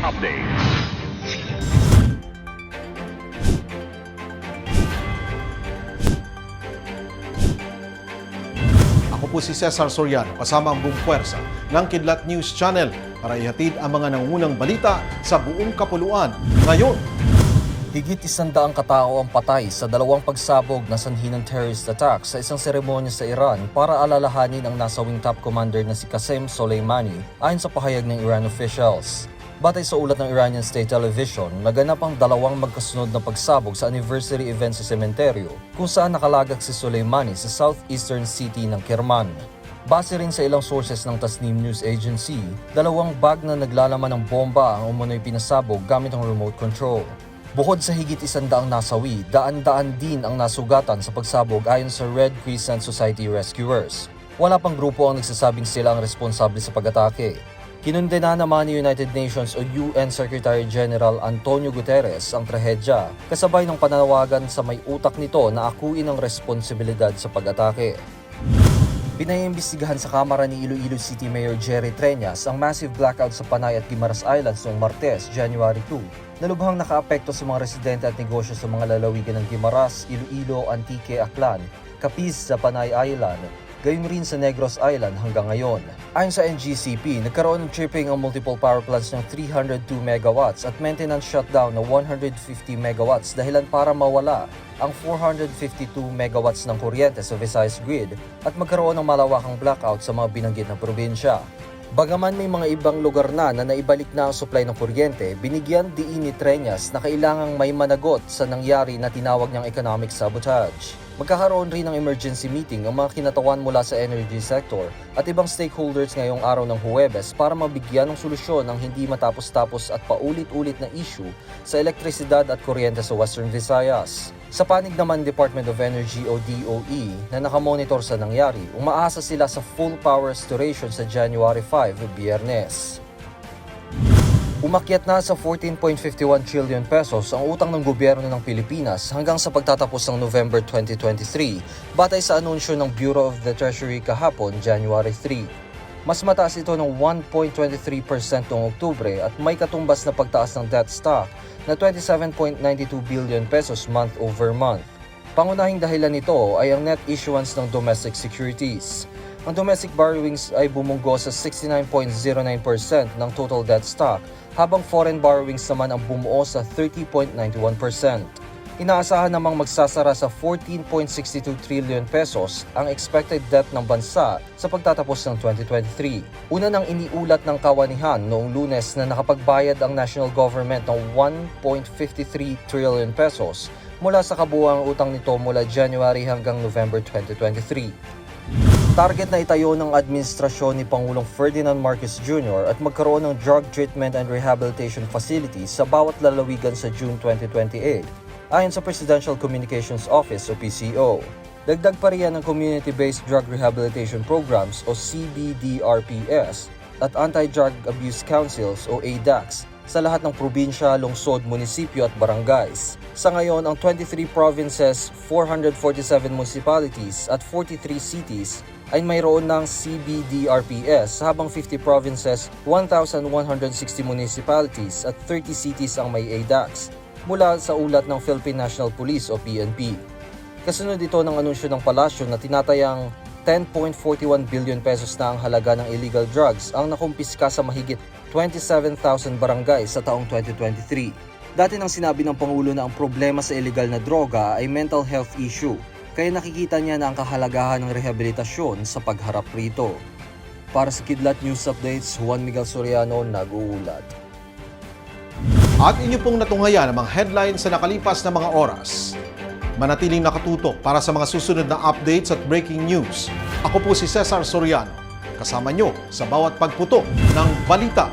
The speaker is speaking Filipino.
Update. Ako po si Cesar Soriano kasama ang buong puwersa ng Kidlat News Channel para ihatid ang mga nangunang balita sa buong kapuluan. Ngayon, Higit isandaang katao ang patay sa dalawang pagsabog na sanhi ng terrorist attack sa isang seremonya sa Iran para alalahanin ang nasawing top commander na si Qasem Soleimani ayon sa pahayag ng Iran officials. Batay sa ulat ng Iranian State Television, naganap ang dalawang magkasunod na pagsabog sa anniversary event sa sementeryo kung saan nakalagak si Soleimani sa southeastern city ng Kerman. Base rin sa ilang sources ng Tasnim News Agency, dalawang bag na naglalaman ng bomba ang umunoy pinasabog gamit ang remote control. Bukod sa higit isandaang nasawi, daan-daan din ang nasugatan sa pagsabog ayon sa Red Crescent Society Rescuers. Wala pang grupo ang nagsasabing sila ang responsable sa pag-atake. Kinundena naman ni United Nations o UN Secretary General Antonio Guterres ang trahedya kasabay ng pananawagan sa may utak nito na akuin ang responsibilidad sa pag-atake. Pinaimbestigahan sa Kamara ni Iloilo City Mayor Jerry Treñas ang massive blackout sa Panay at Guimaras Islands noong Martes, January 2, na lubhang nakaapekto sa mga residente at negosyo sa mga lalawigan ng Guimaras, Iloilo, Antique, Aklan, Capiz sa Panay Island, gayon rin sa Negros Island hanggang ngayon. Ayon sa NGCP, nagkaroon ng tripping ang multiple power plants ng 302 megawatts at maintenance shutdown na 150 megawatts dahilan para mawala ang 452 megawatts ng kuryente sa Visayas grid at magkaroon ng malawakang blackout sa mga binanggit na probinsya. Bagaman may mga ibang lugar na na naibalik na ang supply ng kuryente, binigyan diin ni Treñas na kailangang may managot sa nangyari na tinawag niyang economic sabotage. Magkakaroon rin ng emergency meeting ang mga kinatawan mula sa energy sector at ibang stakeholders ngayong araw ng Huwebes para mabigyan ng solusyon ang hindi matapos-tapos at paulit-ulit na issue sa elektrisidad at kuryente sa Western Visayas. Sa panig naman Department of Energy o DOE na nakamonitor sa nangyari, umaasa sila sa full power restoration sa January 5, Biyernes. Umakyat na sa 14.51 trillion pesos ang utang ng gobyerno ng Pilipinas hanggang sa pagtatapos ng November 2023 batay sa anunsyo ng Bureau of the Treasury kahapon, January 3. Mas mataas ito ng 1.23% noong Oktubre at may katumbas na pagtaas ng debt stock na 27.92 billion pesos month over month. Pangunahing dahilan nito ay ang net issuance ng domestic securities. Ang domestic borrowings ay bumunggo sa 69.09% ng total debt stock habang foreign borrowings naman ang bumuo sa 30.91%. Inaasahan namang magsasara sa 14.62 trillion pesos ang expected debt ng bansa sa pagtatapos ng 2023. Una nang iniulat ng kawanihan noong lunes na nakapagbayad ang national government ng 1.53 trillion pesos mula sa kabuuang utang nito mula January hanggang November 2023. Target na itayo ng administrasyon ni Pangulong Ferdinand Marcos Jr. at magkaroon ng drug treatment and rehabilitation facilities sa bawat lalawigan sa June 2028, ayon sa Presidential Communications Office o PCO. Dagdag pa riyan ng Community-Based Drug Rehabilitation Programs o CBDRPS at Anti-Drug Abuse Councils o ADACs sa lahat ng probinsya, lungsod, munisipyo at barangays. Sa ngayon, ang 23 provinces, 447 municipalities at 43 cities ay mayroon ng CBDRPS habang 50 provinces, 1,160 municipalities at 30 cities ang may ADACs mula sa ulat ng Philippine National Police o PNP. Kasunod ito ng anunsyo ng palasyo na tinatayang 10.41 billion pesos na ang halaga ng illegal drugs ang nakumpiska sa mahigit 27,000 barangay sa taong 2023. Dati nang sinabi ng Pangulo na ang problema sa illegal na droga ay mental health issue, kaya nakikita niya na ang kahalagahan ng rehabilitasyon sa pagharap rito. Para sa Kidlat News Updates, Juan Miguel Soriano nag-uulat. at inyo pong natungayan ang mga headlines sa nakalipas na mga oras. Manatiling nakatutok para sa mga susunod na updates at breaking news. Ako po si Cesar Soriano, kasama nyo sa bawat pagputok ng balita.